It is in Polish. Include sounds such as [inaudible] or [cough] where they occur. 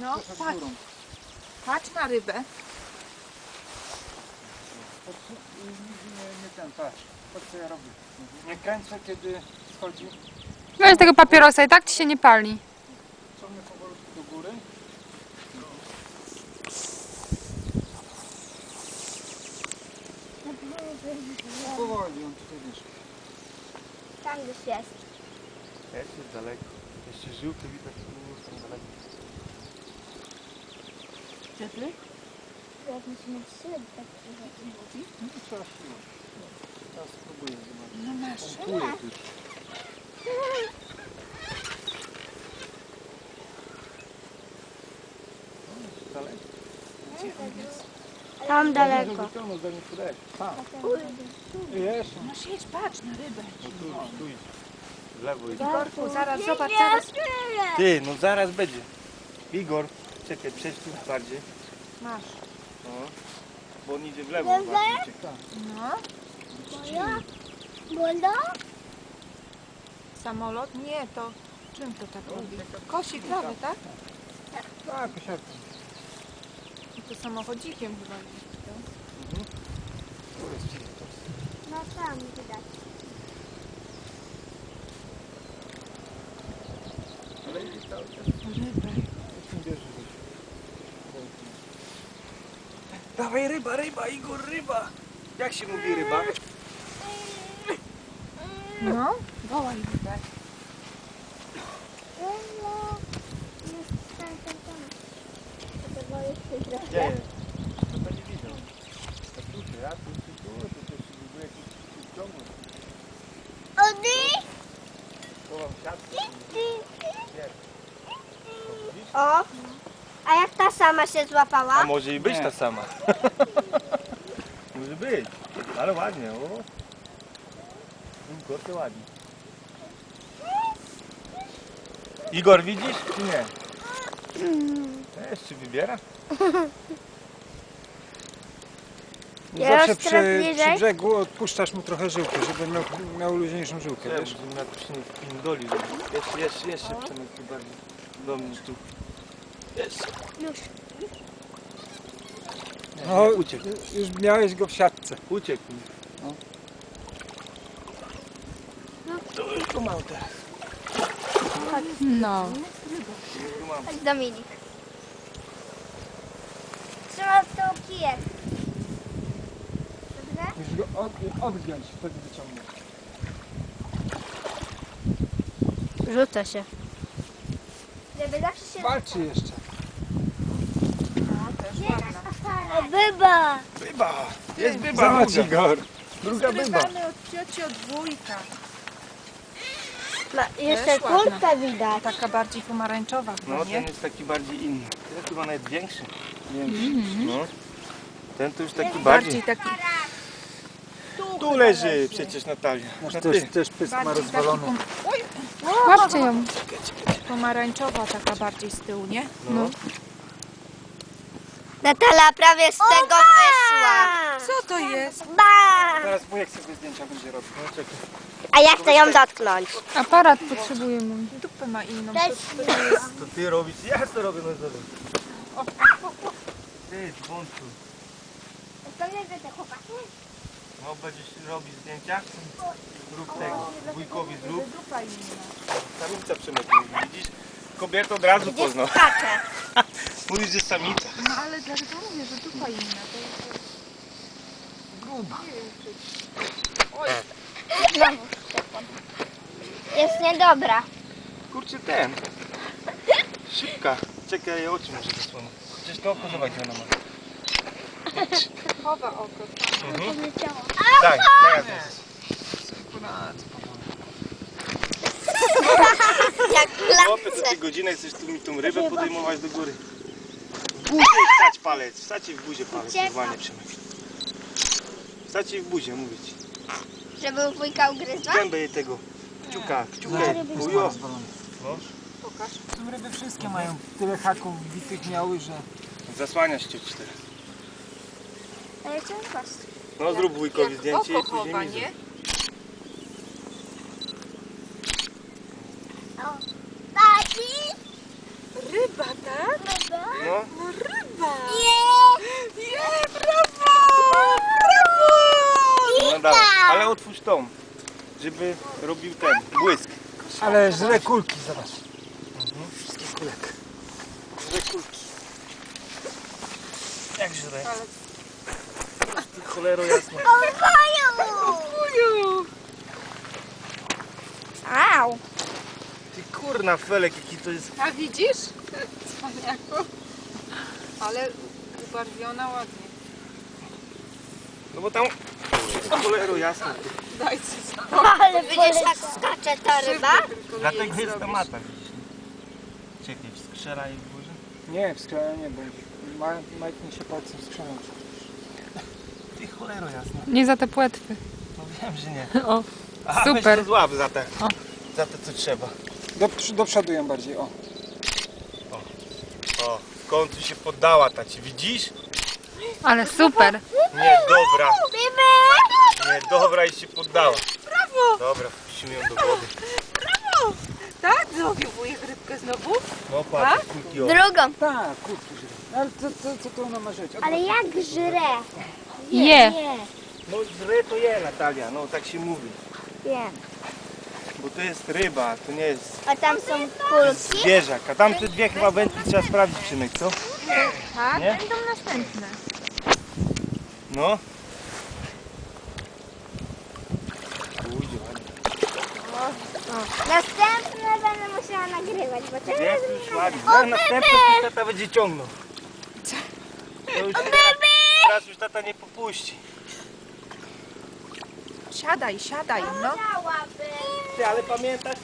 No, patrz, patrz na rybę. Nie, nie ten, patrz. Patrz co ja robię. Nie kręcę kiedy schodzi. Weź tego papierosa i tak ci się nie pali. Ciągnę powolutku do góry. Powoli on tutaj wiesz. Tam gdzieś jest. Jeszcze jest daleko. Jeszcze żółty widać z tam daleko. Ryby? Jak musimy trzy tak No to trzeba siłę. Teraz spróbuję zobaczyć. No masz. Pompuję tu. Daleko. Tam daleko. Podejść. Tam. Jeszcze. No siedź, patrz na rybę. No tu, tu idź. W lewo idź. Igorku, zaraz, zobacz, zaraz. Ty, no zaraz będzie. Igor, czekaj, przejdź tu bardziej. Masz. No. Bo on idzie w lewo bardziej. Czekaj. No, Bolo? samolot? Nie, to czym to tak robi? Kosi trawę, tak? Tak, kosiarką. I to samochodzikiem chyba. Tu jest czysto. No tam widać. Ale idzie cały czas. Rybę. Tu bierze gdzieś. Dawaj ryba, ryba, Igor, ryba. Jak się mówi ryba? No, wołaj rybę. Jest. To trochę. Gdzie? No to nie widzę. To tu, ja tu, tu, tu, tu, tu się buduje jakiś ciągły. Ody? Chowam siatkę. O. A jak ta sama się A złapała? może i być Nie. ta sama. [laughs] może być. Ale ładnie, o. Igor, to ładnie. Igor, widzisz czy nie? Czy wybiera? Ja [laughs] Zawsze już przy, teraz przy brzegu odpuszczasz mu trochę żyłkę, żeby miał, miał luźniejszą żyłkę, Ja wiesz? bym na to się nie wpindoli. Jeszcze, jeszcze, jeszcze Przemek tu bardziej. Do mnie tu. Jeszcze. Już. No, uciekł. już miałeś go w siatce. Uciekł mi. No. To tu mam teraz. No. Tu mam. Chodź Dominik. Trzeba to kijek. Dobrze? Musisz go od, odgiąć, wtedy wyciągnie. Rzuca się. Żeby zawsze się... Walczy jeszcze. No, też ładna. O, byba! Byba! Jest byba! Zobacz druga. Igor. Druga byba. Zgrywamy od cioci od wujka. Ma, jeszcze Też ładna. kulkę widać. Taka bardziej pomarańczowa chyba, No nie? ten jest taki bardziej inny. Ten chyba nawet większy. Większy. No. Ten to już taki Bardziej bardziej. taki... Tu, leży przecież Natalia. Nasz Na też, ty. też pysk ma Bardziej taki rozwalony. pom... Oj, Łapcie ją. pomarańczowa taka bardziej z tyłu, nie? No. Natala prawie z tego wyszła. Co to jest? Ba! Teraz wujek sobie zdjęcia będzie robił. No czekaj. A ja chcę ją dotknąć. Aparat potrzebujemy. Dupę ma inną. Też To ty robisz, ja to robię no zobacz. Ty, dzwonku. To nie będę chłopaki. No będziesz robić zdjęcia? Rób tego. Wujkowi zrób. Dupa inna. Samica mówi, widzisz? Kobietę od razu Gdzie poznał. skacze? [laughs] Że samica. No ale dlatego mówię, że dupa inna. To jest... Gruba. Oj, Znowu szczepam. Jest niedobra. Kurczę ten. Szybka. Czekaj, ja oczy muszę zasłonić. Chociaż to oko zobacz, co ona ma. chowa oko. tam. Mhm. Daj, daj, daj. [laughs] Jak Chłopie, co ty godzinę chcesz tu mi tą rybę podejmować do góry? W buzie wstać palec. Wstać i w buzie palec. Normalnie Przemek. Wstać i w buzie, mówię ci. Żeby wujka ugryzła? Gębę jej tego. Kciuka, ma Ujo. Są ryby wszystkie mają tyle haków wbitych miały, że... Zasłaniasz cię teraz. Ale chciałam paść. No zrób wujkowi Jak zdjęcie i później mi zrób. O. Ryba, tak? Ryba. No. Je, brawo! Brawo! No dawaj, ale otwórz tą, żeby robił ten błysk. Ale żre kulki, zobacz. Wszystkie kulek. Żre kulki. Jak źle. Ty cholero jasno. Uju! [laughs] Au. Ty kurna felek, jaki to jest. A widzisz? [laughs] Cwaniaku. Ale ubarwiona ładnie. No bo tam... Cholero jasno. Dajcie [laughs] spokój. Ale widzisz jak skacze ta ryba? Dlatego jest zrobisz. mata. Czekaj, skrzera i włożę. Nie, w skrzynę nie, bo ma, majtnie się palcem skrzyną. Ty cholero jasno. Nie za te płetwy. No wiem, że nie. O, A, Super. To złap za te, O. za to co trzeba. Do, do przodu ją bardziej, o. O, w końcu się poddała ta ci, widzisz? ale super. Nie, dobra. Nie, dobra i się poddała. Brawo! Dobra, wpuścimy ją do wody. Brawo! Tak? Zrobił wujek rybkę znowu? No patrz, kulki o. Drugą. Tak, kulki żre. Ale co, co, co to ona ma żyć? Ale jak żre? Je. Nie. No żre to je Natalia, no tak się mówi. Wiem. Bo to jest ryba, to nie jest A tam są kulki? zwierzak. A tamte dwie chyba wędki trzeba sprawdzić, Przymek, co? Tak, Nie? będą następne. No. Pójdzie ładnie. Następne będę musiała nagrywać, bo teraz Jest już ładnie. No, następny już tata będzie ciągnął. To już teraz, teraz już tata nie popuści. Siadaj, siadaj, no. Ty, ale pamiętasz,